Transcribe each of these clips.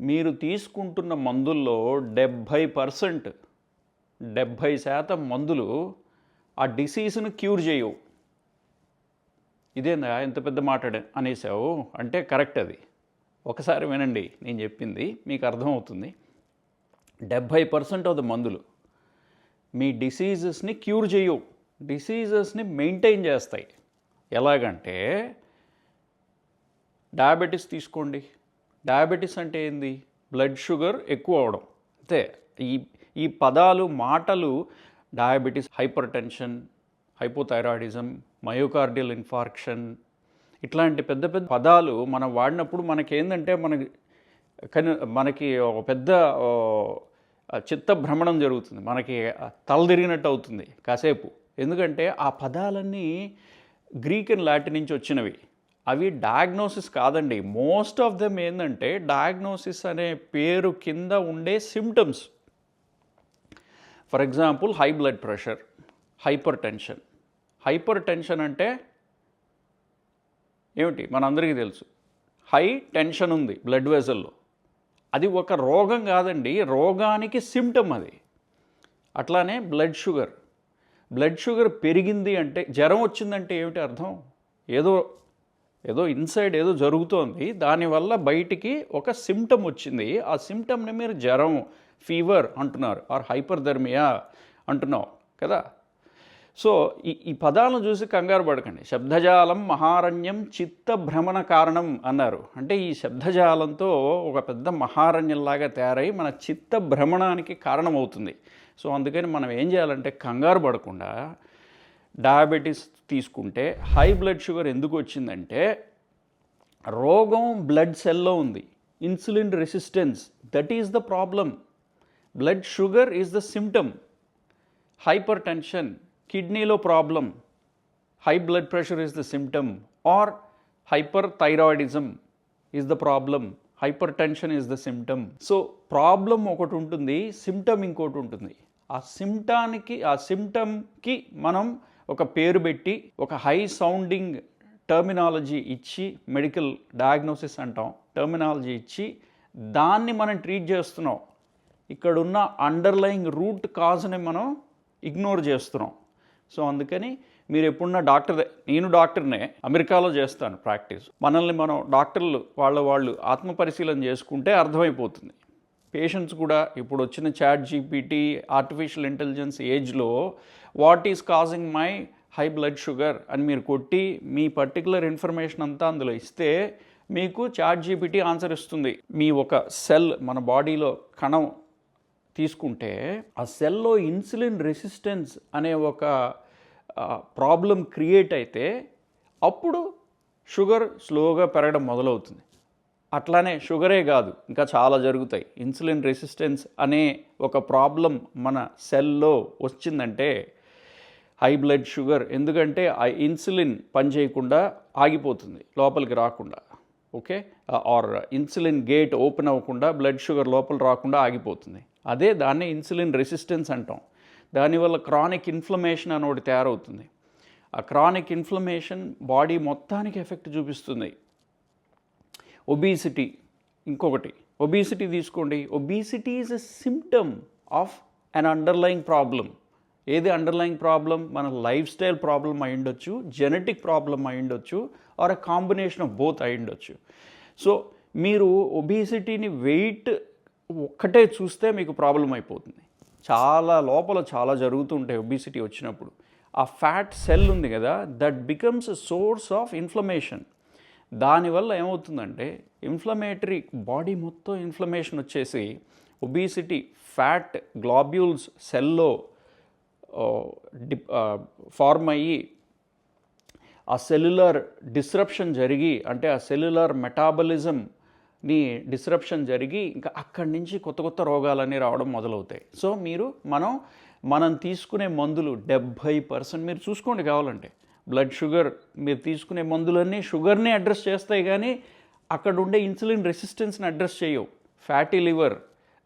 మీరు తీసుకుంటున్న మందుల్లో డెబ్భై పర్సెంట్ డెబ్భై శాతం మందులు ఆ డిసీజ్ను క్యూర్ చేయవు. ఇదేందా? ఎంత పెద్ద మాట అనేసావు? అంటే కరెక్ట్ అది. ఒకసారి వినండి నేను చెప్పింది మీకు అర్థమవుతుంది. డెబ్భై పర్సెంట్ ఆఫ్ ద మందులు. మీ డిసీజెస్ని క్యూర్ చేయవు. డిసీజెస్ని మెయింటైన్ చేస్తాయి. ఎలాగంటే డయాబెటీస్ తీసుకోండి. డయాబెటీస్ అంటే ఏంది? బ్లడ్ షుగర్ ఎక్కువ అవడం. అంతే. ఈ ఈ పదాలు మాటలు diabetes hypertension hypothyroidism myocardial infarction ఇట్లాంటి పెద్ద పెద్ద పదాలు మనం వాడినప్పుడు మనకేందంటే మనకి కను మనకి ఒక పెద్ద చిత్త భ్రమణం జరుగుతుంది. మనకి తలదిరిగినట్టు అవుతుంది కాసేపు. ఎందుకంటే ఆ పదాలన్నీ గ్రీక్ అండ్ లాటిన్ నుంచి వచ్చినవి. అవి డయాగ్నోసిస్ కాదండి. మోస్ట్ ఆఫ్ దెమ్ ఏంటంటే డయాగ్నోసిస్ అనే పేరు కింద ఉండే symptoms for example high blood pressure hypertension hypertension అంటే ఏమిటి? మనందరికీ తెలుసు. హై టెన్షన్ ఉంది బ్లడ్ వెజల్లో అది ఒక రోగం కాదండి రోగానికి సిమ్టమ్ అది. అట్లానే బ్లడ్ షుగర్ బ్లడ్ షుగర్ పెరిగింది అంటే జ్వరం వచ్చిందంటే ఏమిటి అర్థం? ఏదో ఏదో ఇన్సైడ్ ఏదో జరుగుతోంది దానివల్ల బయటికి ఒక సిమ్టమ్ వచ్చింది. ఆ సిమ్టమ్ని మీరు జ్వరం ఫీవర్ అంటున్నారు ఆర్ హైపర్ధర్మియా అంటున్నాం కదా. సో ఈ ఈ పదాలను చూసి కంగారు పడకండి. శబ్దజాలం మహారణ్యం చిత్త భ్రమణ కారణం అన్నారు. అంటే ఈ శబ్దజాలంతో ఒక పెద్ద మహారణ్యంలాగా తయారై మన చిత్త భ్రమణానికి కారణమవుతుంది. సో అందుకని మనం ఏం చేయాలంటే కంగారు పడకుండా డయాబెటీస్ తీసుకుంటే హై బ్లడ్ షుగర్ ఎందుకు వచ్చిందంటే రోగం బ్లడ్ సెల్లో ఉంది. Insulin resistance that is the problem blood sugar is the symptom hypertension కిడ్నీలో problem high blood pressure is the symptom or hyperthyroidism is the problem hypertension is the symptom so problem ఒకటి ఉంటుంది symptom ఇంకోటి ఉంటుంది. ఆ సిమ్టానికి ఆ సిమ్టమ్కి మనం ఒక పేరు పెట్టి ఒక హై సౌండింగ్ టర్మినాలజీ ఇచ్చి మెడికల్ డయాగ్నోసిస్ అంటాం టర్మినాలజీ ఇచ్చి దాన్ని మనం ట్రీట్ చేస్తున్నాం. ఇక్కడున్న అండర్లయింగ్ రూట్ కాజ్ని మనం ఇగ్నోర్ చేస్తున్నాం. సో అందుకని మీరు ఎప్పుడున్న డాక్టర్ నేను డాక్టర్నే అమెరికాలో చేస్తాను ప్రాక్టీస్. మనల్ని మనం డాక్టర్లు వాళ్ళ వాళ్ళు ఆత్మ పరిశీలన చేసుకుంటే అర్థమైపోతుంది. పేషెంట్స్ కూడా ఇప్పుడు వచ్చిన చాట్ జీపీటీ ఆర్టిఫిషియల్ ఇంటెలిజెన్స్ ఏజ్లో what is causing my high blood sugar అని మీరు కొట్టి మీ పర్టికులర్ ఇన్ఫర్మేషన్ అంతా అందులో ఇస్తే మీకు చాట్ జీపీటీ ఆన్సర్ ఇస్తుంది. మీ ఒక సెల్ మన బాడీలో కణం తీసుకుంటే ఆ సెల్లో ఇన్సులిన్ రెసిస్టెన్స్ అనే ఒక ప్రాబ్లం క్రియేట్ అయితే అప్పుడు షుగర్ స్లోగా పెరగడం మొదలవుతుంది. అట్లానే షుగరే కాదు ఇంకా చాలా జరుగుతాయి. ఇన్సులిన్ రెసిస్టెన్స్ అనే ఒక ప్రాబ్లం మన సెల్లో వచ్చిందంటే హై బ్లడ్ షుగర్ ఎందుకంటే ఆ ఇన్సులిన్ పనిచేయకుండా ఆగిపోతుంది లోపలికి రాకుండా. Okay? Or insulin gate open అవ్వకుండా బ్లడ్ షుగర్ లోపల రాకుండా ఆగిపోతుంది. అదే దాన్ని ఇన్సులిన్ రెసిస్టెన్స్ అంటాం. దానివల్ల క్రానిక్ ఇన్ఫ్లమేషన్ అని ఒకటి తయారవుతుంది. ఆ క్రానిక్ ఇన్ఫ్లమేషన్ బాడీ మొత్తానికి ఎఫెక్ట్ చూపిస్తుంది. ఒబీసిటీ ఇంకొకటి. ఒబీసిటీ తీసుకోండి. Obesity is a symptom of an underlying problem ఏది అండర్లయింగ్ ప్రాబ్లం మన లైఫ్ స్టైల్ ప్రాబ్లం అయి ఉండొచ్చు జెనెటిక్ ప్రాబ్లం అయి ఉండొచ్చు or a combination of both అయి ఉండొచ్చు సో మీరు ఒబీసిటీని వెయిట్ ఒక్కటే చూస్తే మీకు ప్రాబ్లం అయిపోతుంది. చాలా లోపల చాలా జరుగుతుంటాయి ఒబిసిటీ వచ్చినప్పుడు. ఆ ఫ్యాట్ సెల్ ఉంది కదా that becomes source of inflammation దానివల్ల ఏమవుతుందంటే ఇన్ఫ్లమేటరీ బాడీ మొత్తం ఇన్ఫ్లమేషన్ వచ్చేసి ఒబీసిటీ ఫ్యాట్ గ్లాబ్యూల్స్ సెల్లో ఫార్మ్ అయ్యి ఆ సెల్యులర్ డిస్రప్షన్ జరిగి అంటే ఆ సెల్యులర్ మెటాబలిజంని డిస్రప్షన్ జరిగి ఇంకా అక్కడి నుంచి కొత్త కొత్త రోగాలన్నీ రావడం మొదలవుతాయి. సో మీరు మనం మనం తీసుకునే మందులు డెబ్భై పర్సెంట్ మీరు చూసుకోండి కావాలంటే. బ్లడ్ షుగర్ మీరు తీసుకునే మందులన్నీ షుగర్ని అడ్రస్ చేస్తాయి కానీ అక్కడ ఉండే ఇన్సులిన్ రెసిస్టెన్స్ని అడ్రస్ చేయవు. ఫ్యాటీ లివర్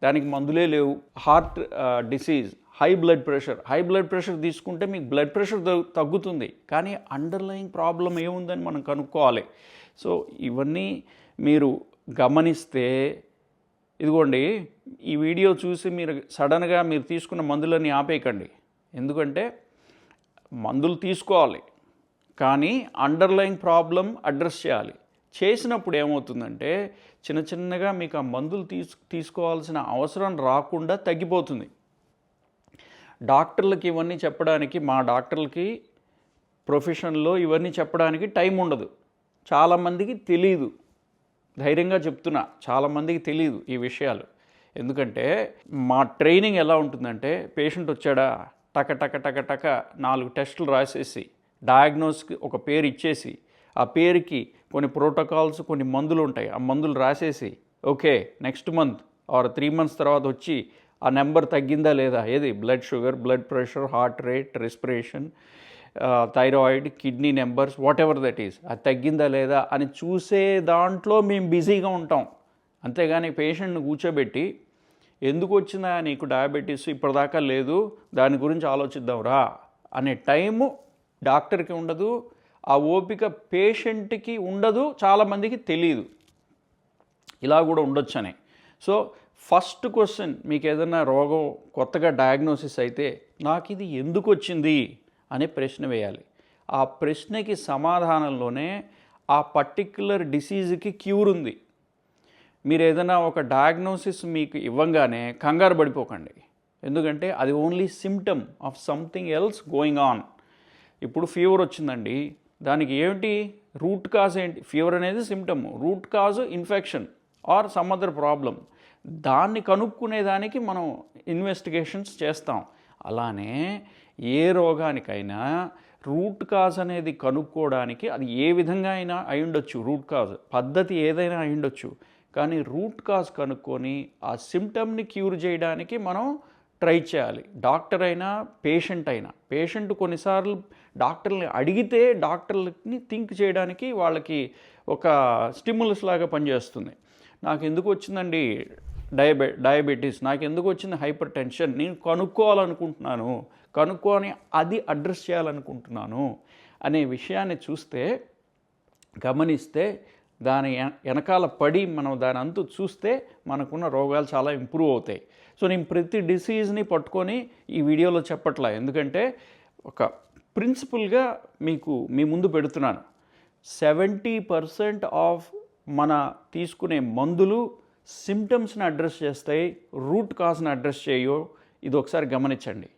దానికి మందులే లేవు. Heart disease high blood pressure. High blood pressure తీసుకుంటే మీకు బ్లడ్ ప్రెషర్ తగ్గుతుంది. కానీ అండర్లయింగ్ ప్రాబ్లం ఏముందని మనం కనుక్కోవాలి. సో ఇవన్నీ మీరు గమనిస్తే ఇదిగోండి ఈ వీడియో చూసి మీరు సడన్గా మీరు తీసుకున్న మందులని ఆపేయకండి. ఎందుకంటే మందులు తీసుకోవాలి. కానీ అండర్లైన్ ప్రాబ్లం అడ్రస్ చేయాలి. చేసినప్పుడు ఏమవుతుందంటే చిన్న చిన్నగా మీకు ఆ మందులు తీసు తీసుకోవాల్సిన అవసరం రాకుండా తగ్గిపోతుంది. డాక్టర్లకి ఇవన్నీ చెప్పడానికి మా డాక్టర్లకి ప్రొఫెషన్లో ఇవన్నీ చెప్పడానికి టైం ఉండదు. చాలామందికి తెలియదు ధైర్యంగా చెప్తున్నా చాలామందికి తెలియదు ఈ విషయాలు. ఎందుకంటే మా ట్రైనింగ్ ఎలా ఉంటుందంటే పేషెంట్ వచ్చాడా టక టక టక టక నాలుగు టెస్టులు రాసేసి డయాగ్నోస్కి ఒక పేరు ఇచ్చేసి ఆ పేరుకి కొన్ని ప్రోటోకాల్స్ కొన్ని మందులు ఉంటాయి. ఆ మందులు రాసేసి okay next month or three months తర్వాత వచ్చి ఆ నెంబర్ తగ్గిందా లేదా? ఏది? Blood sugar blood pressure heart rate respiration thyroid kidney numbers whatever that is. అది తగ్గిందా లేదా అని చూసే దాంట్లో మేము బిజీగా ఉంటాం. అంతేగాని పేషెంట్ని కూర్చోబెట్టి ఎందుకు వచ్చిందా నీకు డయాబెటీస్? ఇప్పటిదాకా లేదు. దాని గురించి ఆలోచిద్దాం రా. అనే టైము డాక్టర్కి ఉండదు. ఆ ఓపిక పేషెంట్కి ఉండదు. చాలామందికి తెలియదు ఇలా కూడా ఉండొచ్చని. సో ఫస్ట్ క్వశ్చన్ మీకు ఏదైనా రోగం కొత్తగా డయాగ్నోసిస్ అయితే నాకు ఇది ఎందుకు వచ్చింది అనే ప్రశ్న వేయాలి. ఆ ప్రశ్నకి సమాధానంలోనే ఆ పర్టిక్యులర్ డిసీజ్కి క్యూర్ ఉంది. మీరు ఏదైనా ఒక డయాగ్నోసిస్ మీకు ఇవ్వంగానే కంగారు పడిపోకండి. ఎందుకంటే అది only symptom of something else going on ఇప్పుడు ఫీవర్ వచ్చిందండి. దానికి ఏమిటి? రూట్ కాజ్ ఏంటి? ఫీవర్ అనేది symptom root cause infection or some other problem దాన్ని కనుక్కునేదానికి మనం ఇన్వెస్టిగేషన్స్ చేస్తాం. అలానే ఏ రోగానికైనా రూట్ కాజ్ అనేది కనుక్కోవడానికి అది ఏ విధంగా అయినా అయి ఉండొచ్చు రూట్ కాజ్ పద్ధతి ఏదైనా అయి ఉండొచ్చు కానీ రూట్ కాజ్ కనుక్కొని ఆ సిమ్టమ్ని క్యూర్ చేయడానికి మనం ట్రై చేయాలి. డాక్టర్ అయినా పేషెంట్ అయినా. పేషెంట్ కొన్నిసార్లు డాక్టర్ని అడిగితే డాక్టర్ని థింక్ చేయడానికి వాళ్ళకి ఒక స్టిమ్యులస్ లాగా పనిచేస్తుంది. నాకు ఎందుకు వచ్చిందండి? డయాబె డయాబెటీస్. నాకు ఎందుకు వచ్చింది హైపర్ టెన్షన్ నేను కనుక్కోవాలనుకుంటున్నాను. కనుక్కొని అది అడ్రస్ చేయాలనుకుంటున్నాను అనే విషయాన్ని చూస్తే గమనిస్తే దాని వెనకాల పడి మనం దాని అంతు చూస్తే మనకున్న రోగాలు చాలా ఇంప్రూవ్ అవుతాయి. సో నేను ప్రతి డిసీజ్ని పట్టుకొని ఈ వీడియోలో చెప్పట్లా. ఎందుకంటే ఒక ప్రిన్సిపల్గా మీకు మీ ముందు పెడుతున్నాను. సెవెంటీ పర్సెంట్ ఆఫ్ మన తీసుకునే మందులు సిమ్టమ్స్ని అడ్రస్ చేస్తాయి రూట్ కాజ్ని అడ్రస్ చేయో. ఇది ఒకసారి గమనించండి.